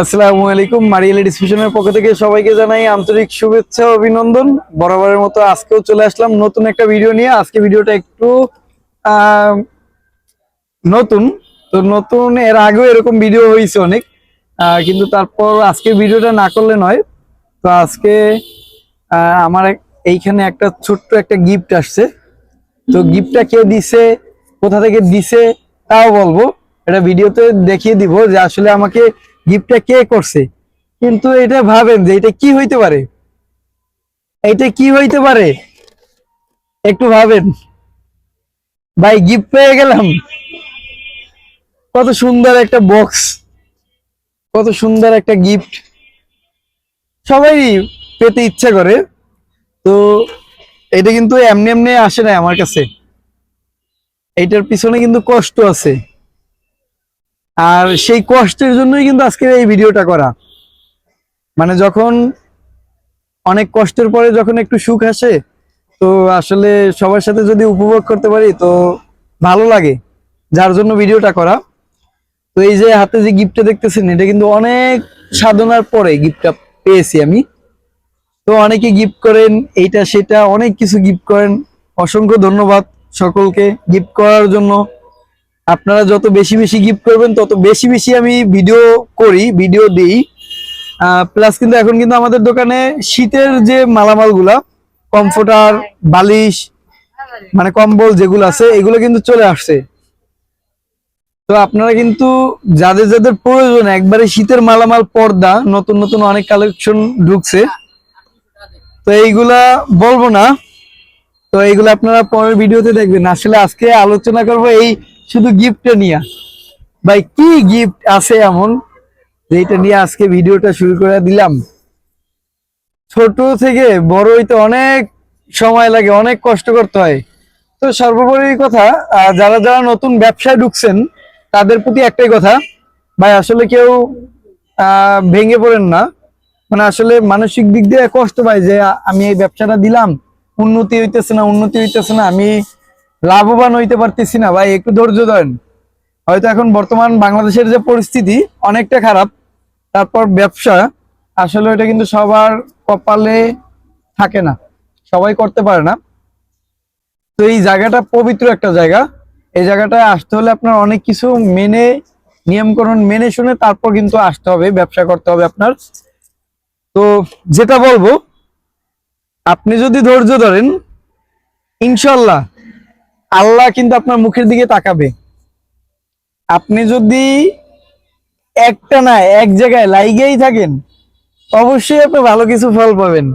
আসসালামু আলাইকুম মারিয়ালি ডিসফিউশনের পক্ষ থেকে সবাইকে জানাই আন্তরিক শুভেচ্ছা অভিনন্দন। বরাবরের মতো আজকেও চলে আসলাম নতুন একটা ভিডিও নিয়ে। আজকে ভিডিওটা একটু নতুন। তো নতুন, এর আগেও এরকম ভিডিও হয়েছে অনেক। কিন্তু তারপর আজকে ভিডিওটা না করলে নয়। তো আজকে আমার এইখানে একটা ছোট্ট একটা গিফট আসছে। তো গিফটটা কে দিছে, কোথা থেকে দিছে, তাও বলব। এটা ভিডিওতে দেখিয়ে দিব যে আসলে আমাকে গিফটটা কে করছে? কিন্তু এটা ভাবেন যে এটা কি হইতে পারে? এটা কি হইতে পারে? একটু ভাবেন। ভাই, গিফট পেয়ে গেলাম। কত সুন্দর একটা বক্স। কত সুন্দর একটা গিফট। সবাই পেতে ইচ্ছা করে। তো এটা কিন্তু এমনি এমনি আসে না আমার কাছে। এইটার পিছনে কিন্তু কষ্ট আছে। আর সেই কষ্টের জন্যই কিন্তু আজকের এই ভিডিওটা করা। মানে যখন অনেক কষ্টের পরে যখন একটু সুখ আসে, তো আসলে সবার সাথে যদি উপভোগ করতে পারি, তো ভালো লাগে যার জন্য ভিডিওটা করা। তো এই যে হাতে যে গিফটটা দেখতেছেন, এটা কিন্তু অনেক সাধনার পরে গিফটটা পেয়েছি আমি। তো অনেকে গিফট করেন, এইটা সেটা, অনেক কিছু গিফট করেন। অসংখ্য ধন্যবাদ সকলকে গিফট করার জন্য। আপনারা যত বেশি বেশি গিফট করবেন, তত বেশি বেশি আমি ভিডিও করি ভিডিও দিই। প্লাস কিন্তু এখন কিন্তু আমাদের দোকানে শীতের যে মালামালগুলা কমফোর্টার বালিশ মানে কম্বল যেগুলো আছে, এগুলো কিন্তু চলে আসছে। তো আপনারা কিন্তু যাদের যাদের প্রয়োজন, একবারে শীতের মালামাল, পর্দা, নতুন নতুন অনেক কালেকশন ঢুকছে। তো এইগুলা বলব না। তো এইগুলো আপনারা পরের ভিডিওতে দেখবেন। আসলে আজকে আলোচনা করব এই শুধু গিফটটা নিয়ে। ভাই, কি গিফট আছে এমন যে এটা নিয়ে আজকে ভিডিওটা শুরু করে দিলাম? ছোট থেকে বড় হইতে অনেক সময় লাগে, অনেক কষ্ট করতে হয়। তো সর্বোপরি কথা যারা যারা নতুন ব্যবসায় ঢুকছেন, তাদের প্রতি একটাই কথা, ভাই, আসলে কেউ ভেঙে পড়েন না। মানে আসলে মানসিক দিক দিয়ে কষ্ট পাই যে আমি এই ব্যবসাটা দিলাম, উন্নতি হইতেছে না, উন্নতি হইতেছে না, আমি লাভবান হইতে পারতেছি না, ভাই, একটু ধৈর্য ধরেন। হয়তো এখন বর্তমান বাংলাদেশের যে পরিস্থিতি অনেকটা খারাপ, তারপর ব্যবসা, আসলে এটা কিন্তু সবার কপালে থাকে না, সবাই করতে পারে না। তো এই জায়গাটা পবিত্র একটা জায়গা, এই জায়গাটায় আসতে হলে আপনার অনেক কিছু মেনে নিয়মকরণ মেনে শুনে তারপর কিন্তু আসতে হবে, ব্যবসা করতে হবে আপনার। তো যেটা বলব, আপনি যদি ধৈর্য ধরেন, ইনশাল্লাহ আল্লাহ কিন্তু আপনার মুখের দিকে তাকাবে। আপনি যদি একটা না, এক জায়গায় লাইগেই থাকেন, অবশ্যই আপনি ভালো কিছু ফল পাবেন।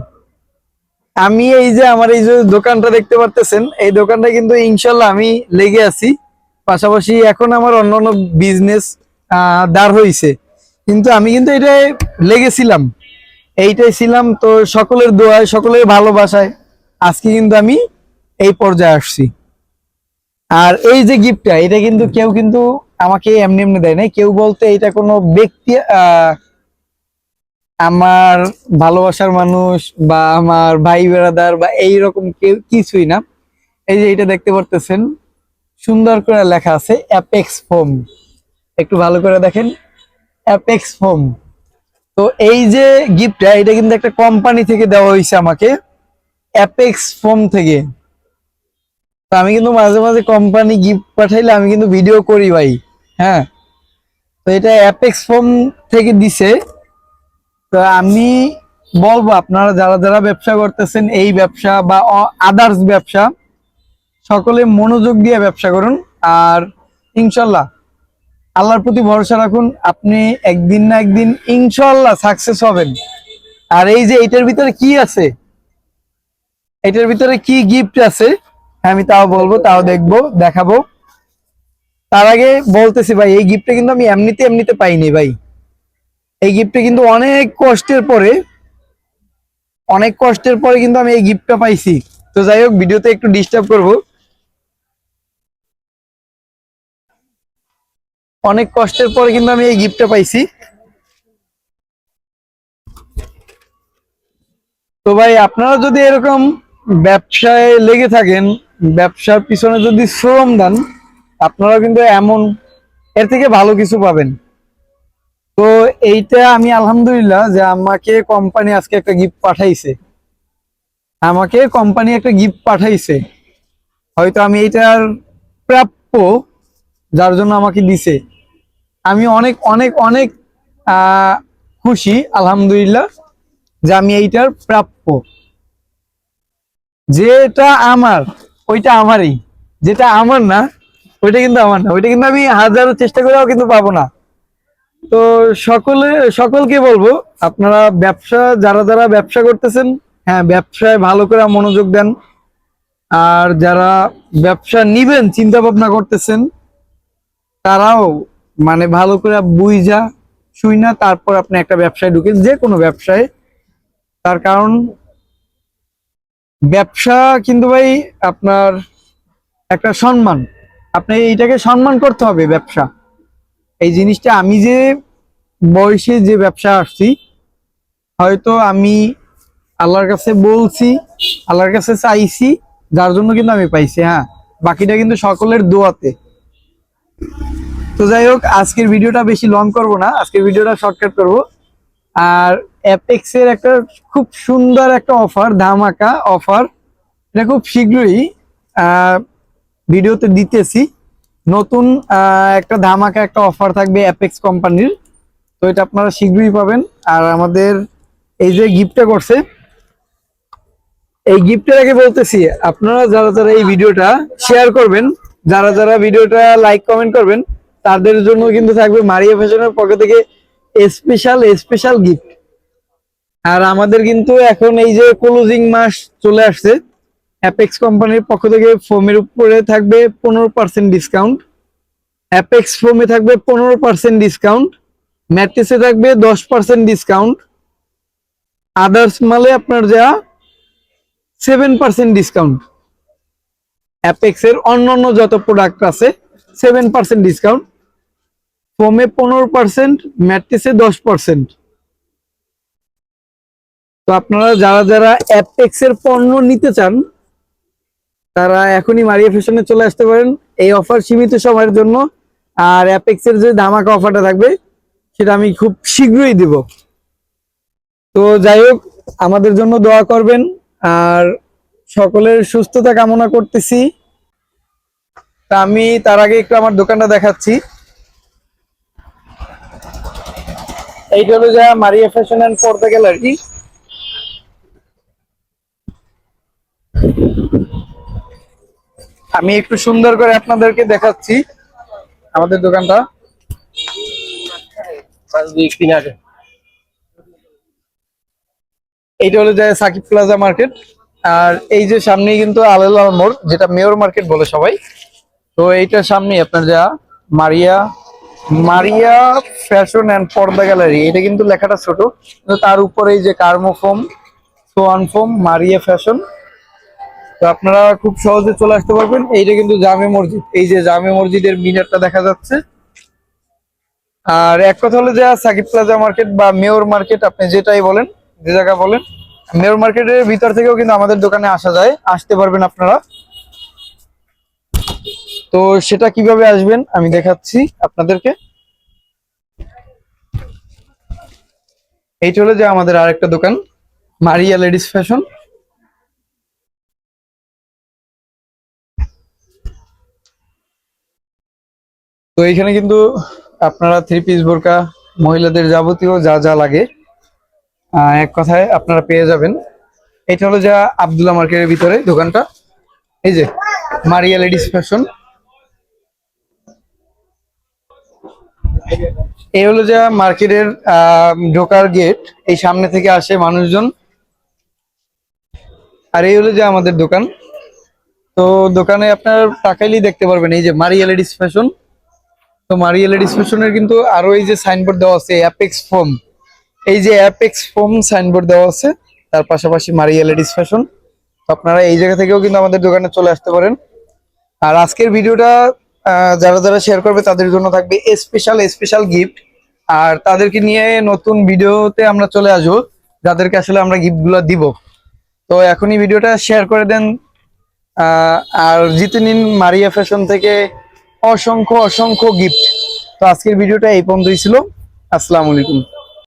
আমি এই যে আমার এই যে দোকানটা দেখতে পারতেছেন, এই দোকানটা কিন্তু ইনশাল্লাহ আমি লেগে আছি। পাশাপাশি এখন আমার অন্য অন্য বিজনেস দাঁড় হয়েছে কিন্তু আমি কিন্তু এটাই লেগেছিলাম। এইটাই ছিলাম তো সকলের দোয়ায়, সকলের ভালোবাসায়। আজকে কিন্তু আমি এই পর্যায়ে আসছি। আর এই যে গিফটটা এটা কিন্তু কেউ কিন্তু আমাকে এমনি এমনি দেয় নাই। কেউ বলতে এটা কোনো ব্যক্তি আমার ভালোবাসার মানুষ বা আমার ভাই বেড়াদার বা এই রকম কেউ কিছুই না। এই যে এটা দেখতে পারতেছেন সুন্দর করে লেখা আছে অ্যাপেক্স ফোম একটু ভালো করে দেখেন অ্যাপেক্স ফোম তো এই যে গিফটটা এটা কিন্তু একটা কোম্পানি থেকে দেওয়া হয়েছে আমাকে অ্যাপেক্স ফোম থেকে। আমি কিন্তু মাঝে মাঝে কোম্পানি গিফট পাঠাইলে আমি কিন্তু ভিডিও করি ভাই হ্যাঁ? তো এটা অ্যাপেক্স ফোম থেকে দিছে। তো আমি বলব আপনারা যারা যারা ব্যবসা করতেছেন, এই ব্যবসা বা আদার্স ব্যবসা, সকলে মনোযোগ দিয়ে ব্যবসা করুন। আর ইনশাল্লাহ, আল্লাহর প্রতি ভরসা রাখুন, আপনি একদিন না একদিন ইনশাল্লাহ সাকসেস হবেন। আর এই যে এটার ভিতরে কি আছে? এটার ভিতরে কি গিফট আছে? আমি তাও বলব, তাও দেখব, দেখাবো। তার আগে বলতেছি ভাই, এই গিফটটা কিন্তু আমি এমনিতে এমনিতে পাইনি ভাই। এই গিফটটা কিন্তু অনেক কষ্টের পরে, অনেক কষ্টের পরে কিন্তু আমি এই গিফটটা পাইছি। তো যাই হোক, ভিডিওতে একটু ডিস্টার্ব করব। অনেক কষ্টের পরে কিন্তু আমি এই গিফটটা পাইছি। তো ভাই, আপনারা যদি এরকম ব্যবসায় লেগে থাকেন ব্যবসার পিছনে যদি শ্রম দেন আপনারা কিন্তু এমন, এর থেকে ভালো কিছু পাবেন। তো এইটা আমি আলহামদুলিল্লাহ যে আমাকে কোম্পানি আজকে একটা গিফট পাঠাইছে। আমাকে কোম্পানি একটা গিফট পাঠাইছে। হয়তো আমি এইটার প্রাপ্য, যার জন্য আমাকে দিছে। আমি অনেক অনেক অনেক খুশি, আলহামদুলিল্লাহ, যে আমি এইটার প্রাপ্য। যেটা আমার ওইটা আমারই। যেটা আমার না, ওইটা কিন্তু আমার না। ওইটা কিন্তু আমি হাজারো চেষ্টা করেও কিন্তু পাবো না। তো সকলে, সকলকে বলব, আপনারা ব্যবসা, যারা যারা ব্যবসা করতেছেন হ্যাঁ ব্যবসায় ভালো করে মনোযোগ দেন। আর যারা ব্যবসা নিবেন চিন্তা ভাবনা করতেছেন, তারাও মানে ভালো করে বুঝা শুই না তারপর আপনি একটা ব্যবসায় ঢুকেন, যে কোনো ব্যবসায়। তার কারণ ব্যবসা কিন্তু ভাই আপনার একটা সম্মান। আপনি এইটাকে সম্মান করতে হবে ব্যবসা। এই জিনিসটা আমি যে বয়সে যে ব্যবসা আসছি, হয়তো আমি আল্লাহর কাছে বলছি, আল্লাহর কাছে চাইছি, যার জন্য কিন্তু আমি পাইছি হ্যাঁ। বাকিটা কিন্তু সকলের দোয়াতে। তো যাই হোক, আজকের ভিডিওটা বেশি লং করব না, আজকের ভিডিওটা শর্টকাট করব। আর অ্যাপেক্স এর একটা খুব সুন্দর একটা অফার ধামাকা অফার এটা খুব শীঘ্রই ভিডিওতে দিতেছি। নতুন একটা ধামাকা একটা অফার থাকবে অ্যাপেক্স কোম্পানির তো এটা আপনারা শীঘ্রই পাবেন। আর আমাদের এই যে গিফটটা করছে, এই গিফটের আগে বলতেছি, আপনারা যারা যারা এই ভিডিওটা শেয়ার করবেন, যারা যারা ভিডিওটা লাইক কমেন্ট করবেন, তাদের জন্য কিন্তু থাকবে মারিয়া ফ্যাশনের পক্ষ থেকে স্পেশাল স্পেশাল গিফট আর আমাদের কিন্তু এখন এই যে ক্লোজিং মাস চলে আসছে অ্যাপেক্স কোম্পানির পক্ষ থেকে ফোমের উপরে থাকবে পনেরো পার্সেন্ট ডিসকাউন্ট অ্যাপেক্স ফোমে থাকবে পনেরো পার্সেন্ট ডিসকাউন্ট ম্যাট্রিসে থাকবে দশ পার্সেন্ট ডিসকাউন্ট আদার্স মালে আপনার যা সেভেন পার্সেন্ট ডিসকাউন্ট অ্যাপেক্স এর অন্য যত প্রোডাক্ট আছে সেভেন পার্সেন্ট ডিসকাউন্ট ফোমে পনেরো পার্সেন্ট ম্যাট্রিসে দশ পার্সেন্ট তো আপনারা যারা যারা অ্যাপেক্স এর পণ্য নিতে চান, তারা এখনই মারিয়া ফ্যাশনে চলে আসতে পারেন। এই অফার সীমিত সময়ের জন্য। আর অ্যাপেক্স এর যে ধামাকা অফারটা থাকবে, সেটা আমি খুব শীঘ্রই দিব। তো যাই হোক, আমাদের জন্য দোয়া করবেন। আর সকলের সুস্থতা কামনা করতেছি। তা আমি তার আগে একটু আমার দোকানটা দেখাচ্ছি। এইটা হলো যা মারিয়া ফ্যাশন অ্যান্ড পর্দা গ্যালারি। আমি একটু সুন্দর করে আপনাদেরকে দেখাচ্ছি আমাদের দোকানটা। এইটা হলো যে সাকিব প্লাজা মার্কেট। আর এই যে সামনেই কিন্তু আলাল মোড়, যেটা মেয়র মার্কেট বলে সবাই। তো এইটার সামনে আপনার যা মারিয়া মারিয়া ফ্যাশন অ্যান্ড পর্দা গ্যালারি। এটা কিন্তু লেখাটা ছোট। তার উপরে এই যে কার্মোফোম সোয়ান ফোম মারিয়া ফ্যাশন। তো আপনারা খুব সহজে চলে আসতে পারবেন। এইটা কিন্তু জামে মসজিদ। এই যে জামে মসজিদের মিনারটা দেখা যাচ্ছে। আর এক কথা হলো যে, সাকিব প্লাজা মার্কেট বা মেয়র মার্কেট, আপনি যেটাই বলেন, যে জায়গা বলেন, মেয়র মার্কেটের ভিতর থেকেও কিন্তু আমাদের দোকানে আসা যায়। আসতে পারবেন আপনারা। তো সেটা কীভাবে আসবেন, আমি দেখাচ্ছি আপনাদেরকে। এইটা হলো যে আমাদের আরেকটা দোকান, মারিয়া লেডিস ফ্যাশন। তো এইখানে কিন্তু আপনারা থ্রি পিস বোরকা মহিলাদের যাবতীয় যা যা লাগে এক কথায় আপনারা পেয়ে যাবেন। এটা হলো যা আবদুল্লাহ মার্কেটের ভিতরে দোকানটা। এই যে, মারিয়া লেডিস ফ্যাশন। এই হলো যা মার্কেটের ঢোকার গেট এই সামনে থেকে আসে মানুষজন। আর এই হলো যে আমাদের দোকান। তো দোকানে আপনার তাকাইলেই দেখতে পারবেন, এই যে মারিয়া লেডিস ফ্যাশন। তো মারিয়া লেডিস ফ্যাশনের কিন্তু আরও এই যে সাইনবোর্ড দেওয়া আছে অ্যাপেক্স ফোম এই যে অ্যাপেক্স ফোম সাইনবোর্ড দেওয়া আছে, তার পাশাপাশি মারিয়া লেডিস ফ্যাশন তো আপনারা এই জায়গা থেকেও কিন্তু আমাদের দোকানে চলে আসতে পারেন। আর আজকের ভিডিওটা যারা যারা শেয়ার করবে, তাদের জন্য থাকবে স্পেশাল স্পেশাল গিফট আর তাদেরকে নিয়ে নতুন ভিডিওতে আমরা চলে আসব, যাদেরকে আসলে আমরা গিফটগুলো দিব। তো এখনই ভিডিওটা শেয়ার করে দেন। আর জিতে নিন মারিয়া ফ্যাশন থেকে অসংখ্য অসংখ্য গিফট তো আজকের ভিডিওটা এই পর্যন্তই ছিল। আসসালামু আলাইকুম।